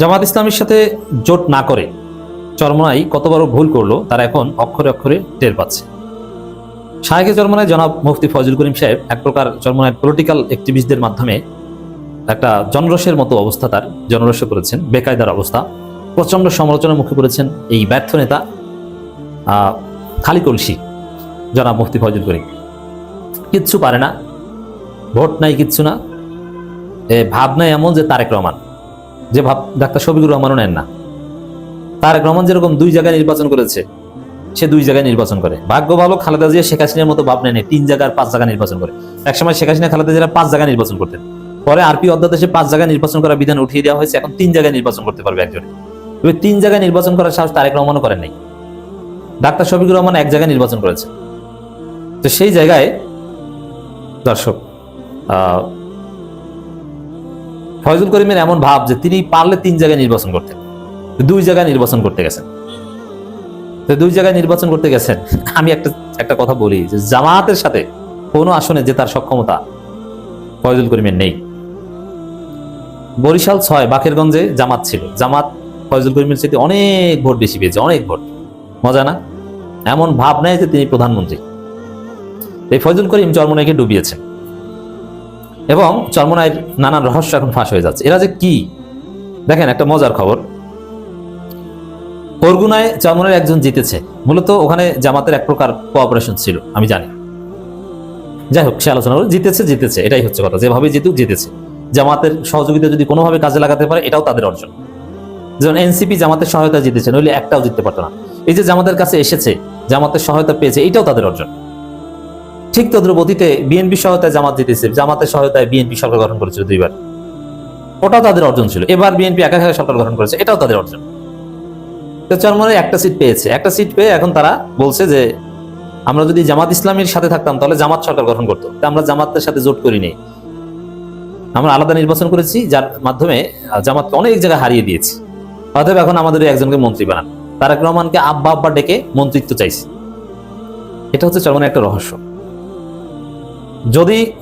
জামাত ইসলামের সাথে জোট না করে চরমনাই কত বড় ভুল করল, তারা এখন অক্ষরে অক্ষরে টের পাচ্ছে। শাহেকে চরমনায় জনাব মুফতি ফজল করিম সাহেব এক প্রকার চরমনায় পলিটিক্যাল অ্যাক্টিভিস্টদের মাধ্যমে একটা জনরসের মতো অবস্থা তার জনরস করেছেন বেকায়দার অবস্থা। প্রচণ্ড সমালোচনার মুখে পড়েছেন এই ব্যর্থ নেতা খালি কলসি, জনাব মুফতি ফজল করিম। কিচ্ছু পারে না, ভোট নাই কিচ্ছু না, এ নাই এমন যে তারেক রহমান। যে ভাব ডাক্তার শফিকুর রহমানও নেন না। তারেক রহমান যেরকম দুই জায়গায় নির্বাচন করেছে, সে দুই জায়গায় নির্বাচন করে। ভাগ্য ভালো, খালেদা জিয়া, শেখ হাসিনার মতো ভাব নেয় তিন জায়গার পাঁচ জায়গা নির্বাচন করে। একসময় শেখ হাসিনা, খালেদা জিয়া পাঁচ জায়গায় নির্বাচন করতেন। পরে আরপি অধ্যাদেশে পাঁচ জায়গায় নির্বাচন করার বিধান উঠিয়ে দেওয়া হয়েছে, এখন তিন জায়গায় নির্বাচন করতে পারবে একজনে। তবে তিন জায়গায় নির্বাচন করার সাহস তারেক রহমানও করেন নাই। ডাক্তার শফিকুর রহমান এক জায়গায় নির্বাচন করেছে। তো সেই জায়গায় দর্শক ফয়জুল করিমের এমন ভাব যে তিনি পারলে তিন জায়গায় নির্বাচন করতেন। দুই জায়গায় নির্বাচন করতে গেছেন। তো দুই জায়গায় নির্বাচন করতে গেছেন। আমি একটা একটা কথা বলি যে জামাতের সাথে কোনো আসনে জেতার সক্ষমতা ফয়জুল করিমের নেই। বরিশাল ছয়, বাকেরগঞ্জে জামাত ছিল। জামাত ফয়জুল করিমের চাইতে অনেক ভোট বেশি পেয়েছে, অনেক ভোট। মজা না? এমন ভাব নেয় যে তিনি প্রধানমন্ত্রী। এই ফয়জুল করিম চরমনাইকে ডুবিয়েছেন। এবং চরমনাইয়ের নানান রহস্য এখন ফাঁস হয়ে যাচ্ছে। এরা যে কি? দেখেন একটা মজার খবর। বরগুনায় চরমনের একজন জিতেছে। মূলত ওখানে জামাতের এক প্রকার কোঅপারেশন ছিল, আমি জানি। যাই হোক, সে আলোচনা করে জিতেছে জিতেছে, এটাই হচ্ছে কথা। যেভাবে জিতুক, জিতেছে। জামাতের সহযোগিতা যদি কোনোভাবে কাজে লাগাতে পারে, এটাও তাদের অর্জন। যেমন এনসিপি জামাতের সহায়তা জিতেছে, নইলে একটাও জিততে পারতো না। এই যে জামাতের কাছে এসেছে, জামাতের সহায়তা পেয়েছে, এটাও তাদের অর্জন। ঠিক তদ্রুপ অতীতে বিএনপি সহায়তায় জামাত জিতেছে। জামাতের সহায়তায় বিএনপি সরকার গঠন করেছিল দুইবার। ওটাও তাদের অর্জন ছিল। এবার বিএনপি একা একা সরকার গঠন করেছে, এটাও তাদের অর্জন। তো একটা সিট পেয়েছে। একটা সিট পেয়ে এখন তারা বলছে যে, আমরা যদি জামাত ইসলামের সাথে থাকতাম, তাহলে জামাত সরকার গঠন করতো। আমরা জামাতের সাথে জোট করি করিনি আমরা আলাদা নির্বাচন করেছি, যার মাধ্যমে জামাতকে অনেক জায়গায় হারিয়ে দিয়েছি। অতএব এখন আমাদের একজনকে মন্ত্রী বানান। তারেক রহমানকে আব্বা আব্বা ডেকে মন্ত্রিত্ব চাইছে। এটা হচ্ছে চরমনে একটা রহস্য। যদি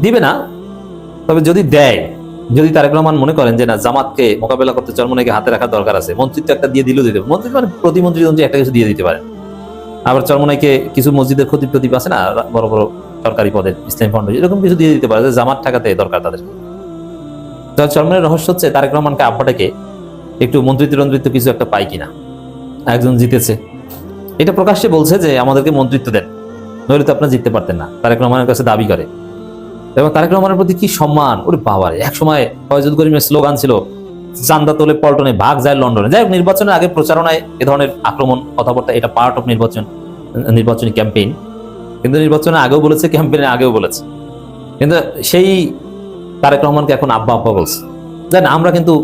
দিবে না, তবে যদি দেয়, যদি তারেক রহমান মনে করেন যে না, জামাতকে মোকাবেলা করতে চরমনাইকে হাতে রাখার দরকার আছে, মন্ত্রিত্ব একটা দিয়ে দিলেও দিতে। মন্ত্রী মানে প্রতিমন্ত্রী মন্ত্রী একটা কিছু দিয়ে দিতে পারে। আবার চরমনাইকে কিছু মসজিদের ক্ষতি প্রদীপ আছে না, বড় বড় সরকারি পদে ইসলাম ফাউন্ড এরকম কিছু দিয়ে দিতে পারে যে জামাত ঠাকাতে দরকার তাদের। তো চরমনের রহস্য হচ্ছে তারেক রহমানকে আব্বাটাকে একটু মন্ত্রিত্ব মন্ত্রিত্ব কিছু একটা পাই কিনা। একজন জিতেছে। এটা প্রকাশ্যে বলছে যে আমাদেরকে মন্ত্রিত্ব দেন। নইলে তো আপনারা জিততে পারতেন না। তারেক রহমানের কাছে দাবি করে। এবং তারেক রহমানের প্রতি কি সম্মান? ওরে বাবারে, এক সময় ফয়জুল করিমের স্লোগান ছিল চান্দা তোলে পল্টনে ভাগ যায় লন্ডনে। যাই হোক, নির্বাচনের আগে প্রচারণায় এ ধরনের আক্রমণ, কথাবার্তা, এটা পার্ট অফ নির্বাচন, নির্বাচনী ক্যাম্পেইন কিন্তু নির্বাচনের আগেও বলেছে ক্যাম্পেইনের আগেও বলেছে। কিন্তু সেই তারেক রহমানকে এখন আব্বা আব্বা বলছে। জান আমরা কিন্তু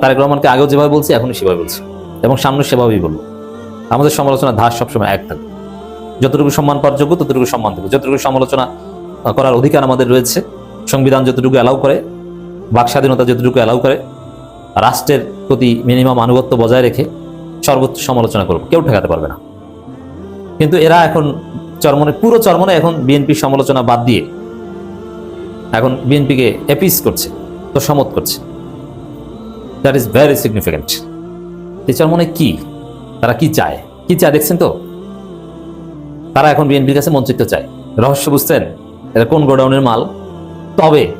তারেক রহমানকে আগেও যেভাবে বলছি, এখনই সেভাবে বলছি। এবং সামনে সেভাবেই বলব। আমাদের সমালোচনা ধার সবসময় এক থাকবে যতটুকু সম্মান পাওয়ার যোগ্য, ততটুকু সম্মান দেবো। যতটুকু সমালোচনা করার অধিকার আমাদের রয়েছে, সংবিধান যতটুকু অ্যালাউ করে, বাক স্বাধীনতা যতটুকু অ্যালাউ করে, রাষ্ট্রের প্রতি মিনিমাম আনুগত্য বজায় রেখে সর্বোচ্চ সমালোচনা করব। কেউ ঠেকাতে পারবে না। কিন্তু এরা এখন চরমনে, পুরো চরমনে এখন বিএনপির সমালোচনা বাদ দিয়ে এখন বিএনপিকে এপিস করছে তো সমত করছে। দ্যাট ইজ ভেরি সিগনিফিক্যান্ট এই চরমনে কি? তারা কি চায়? কি চায়? দেখছেন তো? তারা এখন বিএনপির কাছে মন্ত্রিত্ব চায়। রহস্য বুঝছেন? এটা কোন গোডাউনের মাল? তবে,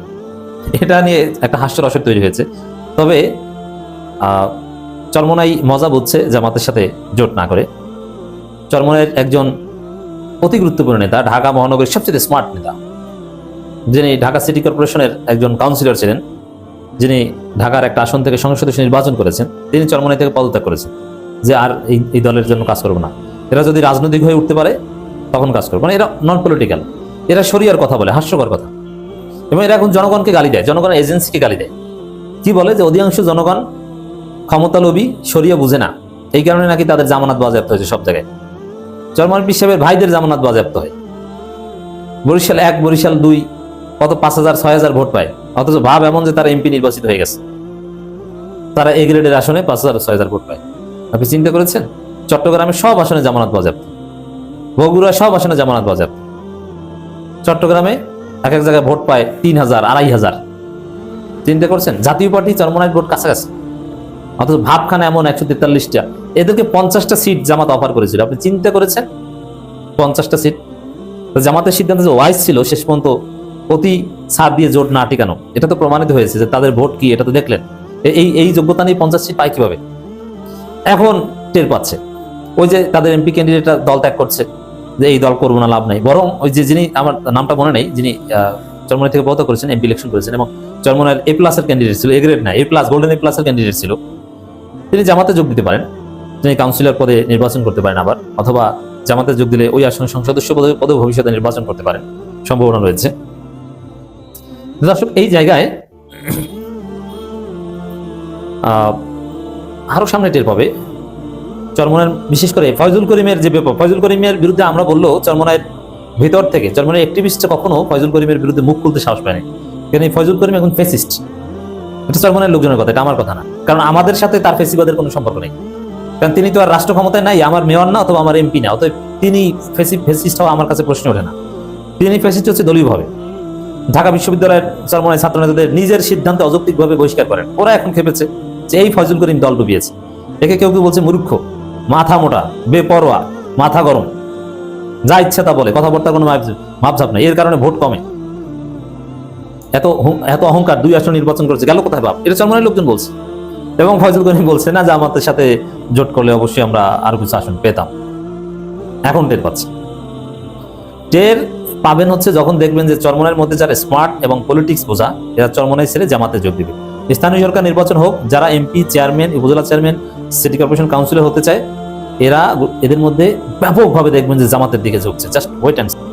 এটা নিয়ে একটা হাস্য হাস্যরসের তৈরি হয়েছে। তবে চরমনাই মজা বুঝছে জামাতের সাথে জোট না করে। চরমনের একজন অতি গুরুত্বপূর্ণ নেতা, ঢাকা মহানগরীর সবচেয়ে স্মার্ট নেতা। যিনি ঢাকা সিটি কর্পোরেশনের একজন কাউন্সিলর ছিলেন, যিনি ঢাকার একটা আসন থেকে সংসদ নির্বাচন করেছেন, তিনি চরমনাই থেকে পদত্যাগ করেছেন যে আর এই দলের জন্য কাজ করব না। এরা যদি রাজনৈতিক হয়ে উঠতে পারে তখন কাজ করবে। মানে এরা নন পলিটিক্যাল এরা শরিয়ার কথা বলে, হাস্যকর কথা। এবং এরা এখন জনগণকে গালি দেয় জনগণ এজেন্সিকে গালি দেয়। কি বলে যে অধিকাংশ জনগণ ক্ষমতালোভী সরিয়ে বুঝে না। এই কারণে নাকি তাদের জামানত বাজেয়াপ্ত হয়েছে সব জায়গায়। চরমান সাহেবের ভাইদের জামানত বাজেয়াপ্ত হয়। বরিশাল এক, বরিশাল দুই কত পাঁচ হাজার, ছয় হাজার ভোট পায়। অথচ ভাব এমন যে তারা এমপি নির্বাচিত হয়ে গেছে। তারা এ গ্রেডের আসনে পাঁচ হাজার, ছয় হাজার ভোট পায়। আপনি চিন্তা করেছেন? চট্টগ্রামে সব আসনে জামানত বাজেয়াপ্ত। বগুড়া সব আসনে জামানত বাজার। চট্টগ্রামে এক এক জায়গায় ভোট পায় তিন হাজার, আড়াই হাজার। চিন্তা করছেন? জাতীয় পার্টি চরমনায় ভোট কাছাকাছি। অথচ ভাবখানা এমন একশো তেতাল্লিশটা। এদেরকে পঞ্চাশটা সিট জামাত অফার করেছিল। আপনি চিন্তা করেছেন? পঞ্চাশটা সিট। জামাতের সিদ্ধান্ত যে ওয়াইস ছিল, শেষ পর্যন্ত অতি ছাড় দিয়ে জোট না টিকানো। এটা তো প্রমাণিত হয়েছে যে তাদের ভোট কি, এটা তো দেখলেন। এই এই যোগ্যতা নিয়ে পঞ্চাশ সিট পায় কীভাবে? এখন টের পাচ্ছে। ওই যে তাদের এমপি ক্যান্ডিডেটরা দল ত্যাগ করছে। যে এই দল করব না লাভ নাই। বরং ওই যে যিনি আমার নামটা মনে নেই যিনি চরমনাই থেকে পদ করেছেন এমপি ইলেকশন করেছেন এবং চরমনার এ প্লাসের ক্যান্ডিডেট ছিল এ গ্রেড না এ প্লাস গোল্ডেন এ প্লাসের ক্যান্ডিডেট ছিল। তিনি জামাতে যোগ দিতে পারেন তিনি কাউন্সিলর পদে নির্বাচন করতে পারেন আবার অথবা জামাতে যোগ দিলে ওই আসনের সংসদ সদস্য পদে পদে ভবিষ্যতে নির্বাচন করতে পারেন সম্ভাবনা রয়েছে। দর্শক এই জায়গায় আহ, আরও সামনে টের পাবে চরমনের বিশেষ করে ফয়জুল করিমের যে ব্যাপার, ফয়জুল করিমের বিরুদ্ধে আমরা বলল চরমনায়ের ভেতর থেকে, চরমনের অ্যাক্টিভিস্ট কখনো ফয়জুল করিমের বিরুদ্ধে মুখ খুলতে সাহস পায়নি। কারণ এই ফয়জুল করিম এখন ফেসিস্ট এটা চরমনের লোকজনের কথা, এটা আমার কথা না। কারণ আমাদের সাথে তার ফেসিবাদের কোনো সম্পর্ক নেই। কারণ তিনি তো আর রাষ্ট্র ক্ষমতায় নাই, আমার মেয়র না অথবা আমার এমপি না, অতএব তিনি ফেসি ফেসিস্ট হওয়া আমার কাছে প্রশ্ন ওঠে না। তিনি ফেসিস্ট হচ্ছে দলীয়ভাবে। ঢাকা বিশ্ববিদ্যালয়ের চরমনায় ছাত্র নেতাদের নিজের সিদ্ধান্তে অযৌক্তিকভাবে বহিষ্কার করেন। ওরা এখন খেপেছে যে এই ফজল করিম দল ডুবিয়েছে। একে কেউ কেউ বলছে মূর্খ। মাথা মোটা, বেপরোয়া, মাথা গরম। যা ইচ্ছে তা বলে, কথাবার্তা কোনো মাপ- মাপঝাপ নাই, এর কারণে ভোট কমে। এত এত অহংকার দুই আসন নির্বাচন করেছে, গেল কোথায় বাপ? এটা চরমনের লোকজন বলছে। এবং ফয়জুল করিম বলছে, না যে আমাদের সাথে জোট করলে অবশ্যই আমরা আরও কিছু আসন পেতাম। এখন টের পাচ্ছে। টের পাবেন হচ্ছে যখন দেখবেন যে চরমনের মধ্যে যারা স্মার্ট এবং পলিটিক্স বোঝা, এরা চরমনাই ছেড়ে জামাতে যোগ দিবে। স্থানীয় সরকার নির্বাচন হোক, যারা এমপি চেয়ারম্যান উপজেলা চেয়ারম্যান সিটি কর্পোরেশন কাউন্সিলর হতে চায় এরা এদের মধ্যে ব্যাপকভাবে দেখবেন যে জামাতের দিকে ঝুঁকছে। Just wait and